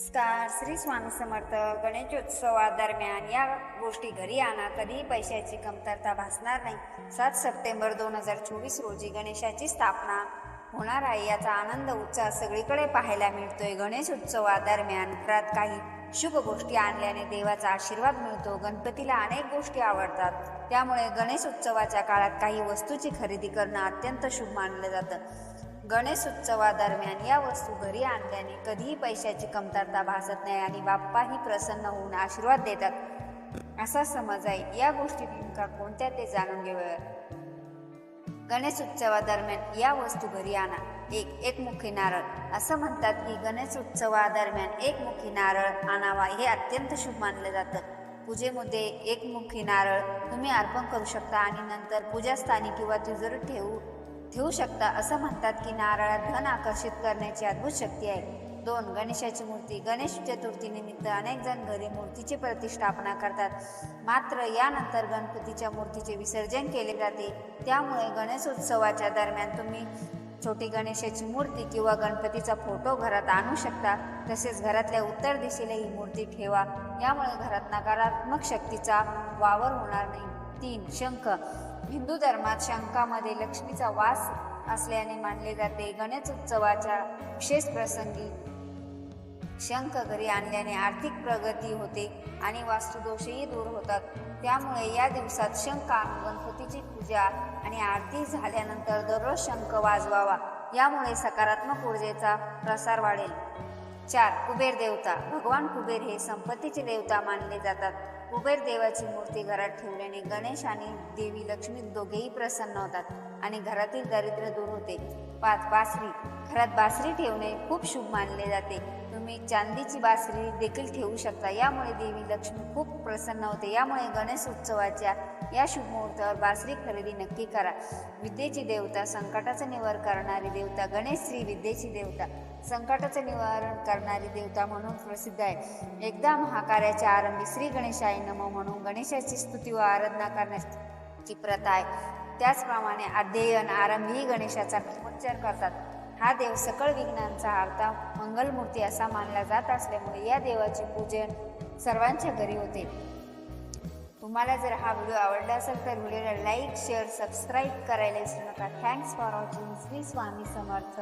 Star Shri Swami समर्थ गणेशोत्सवादरम्यान या गोष्टी घरी आणा. कधीही पैशाची कमतरता भासणार नाही. सात सप्टेंबर दोन हजार चोवीस रोजी गणेशाची स्थापना होणार आहे. याचा आनंद उत्साह सगळीकडे पाहायला मिळतोय. गणेश उत्सवादरम्यान घरात काही शुभ गोष्टी आणल्याने देवाचा आशीर्वाद मिळतो. गणपतीला अनेक गोष्टी आवडतात. त्यामुळे गणेश उत्सवाच्या काळात काही वस्तूची खरेदी करणं अत्यंत शुभ मानलं जातं. गणेश उत्सवादरम्यान या वस्तू घरी आणल्याने कधीही पैशाची कमतरता भासत नाही आणि बाप्पाही प्रसन्न होऊन आशीर्वाद देतात. असा समज आहे. या गोष्टी नेमका कोणत्या ते जाणून घेऊया. गणेश उत्सवादरम्यान या वस्तू घरी आणा. एक एकमुखी नारळ. असं म्हणतात की गणेश उत्सवादरम्यान एकमुखी नारळ आणावा हे अत्यंत शुभ मानलं जातं. पूजेमध्ये एकमुखी नारळ तुम्ही अर्पण करू शकता आणि नंतर पूजास्थानी किंवा तिजोरीत ठेवू ठेवू शकता असं म्हणतात की नारळात धन आकर्षित करण्याची अद्भुत शक्ती आहे. दोन गणेशाची मूर्ती. गणेश चतुर्थीनिमित्त अनेक जण घरी मूर्तीची प्रतिष्ठापना करतात. मात्र यानंतर गणपतीच्या मूर्तीचे विसर्जन केले जाते. त्यामुळे गणेशोत्सवाच्या दरम्यान तुम्ही छोटी गणेशाची मूर्ती किंवा गणपतीचा फोटो घरात आणू शकता तसेच घरातल्या उत्तर दिशेला ही मूर्ती ठेवा. यामुळे घरात नकारात्मक शक्तीचा वावर होणार नाही. तीन शंख. हिंदू धर्मात शंखामध्ये लक्ष्मीचा वास असल्याने मानले जाते. गणेश उत्सवाच्या विशेष प्रसंगी शंख घरी आणल्याने आर्थिक प्रगती होते आणि वास्तुदोषही दूर होतात. त्यामुळे या दिवसात शंख गणपतीची पूजा आणि आरती झाल्यानंतर दररोज शंख वाजवावा. यामुळे सकारात्मक ऊर्जेचा प्रसार वाढेल. चार कुबेर देवता. भगवान कुबेर हे संपत्तीचे देवता मानले जातात. कुबेर देवाची मूर्ती घरात ठेवल्याने गणेश आणि देवी लक्ष्मी दोघेही प्रसन्न होतात आणि घरातील दारिद्र्य दूर होते. पाच बासरी. घरात बासरी ठेवणे खूप शुभ मानले जाते. तुम्ही चांदीची बासरी देखील ठेवू शकता. यामुळे देवी लक्ष्मी खूप प्रसन्न होते. यामुळे गणेश उत्सवाच्या या शुभ मुहूर्तावर बासरी खरेदी नक्की करा. विद्येची देवता संकटाचं निवार करणारी देवता गणेश श्री विद्येची देवता संकटाचं निवारण करणारी देवता म्हणून प्रसिद्ध आहे. एकदा महाकार्याच्या आरंभी श्री गणेशाय नम म्हणून गणेशाची स्तुती व आराधना करण्याची प्रथा आहे. त्याचप्रमाणे अध्ययन आरंभी गणेशाचा उच्चार करतात. हा देव सकळ विघ्नांचा आरता मंगलमूर्ती असा मानला जात असल्यामुळे या देवाचे पूजन सर्वांच्या घरी होते. तुम्हाला जर हा व्हिडिओ आवडला असेल तर व्हिडिओला लाईक शेअर सबस्क्राईब करायला विसरू नका. Thanks for watching Shri Swami Samarth.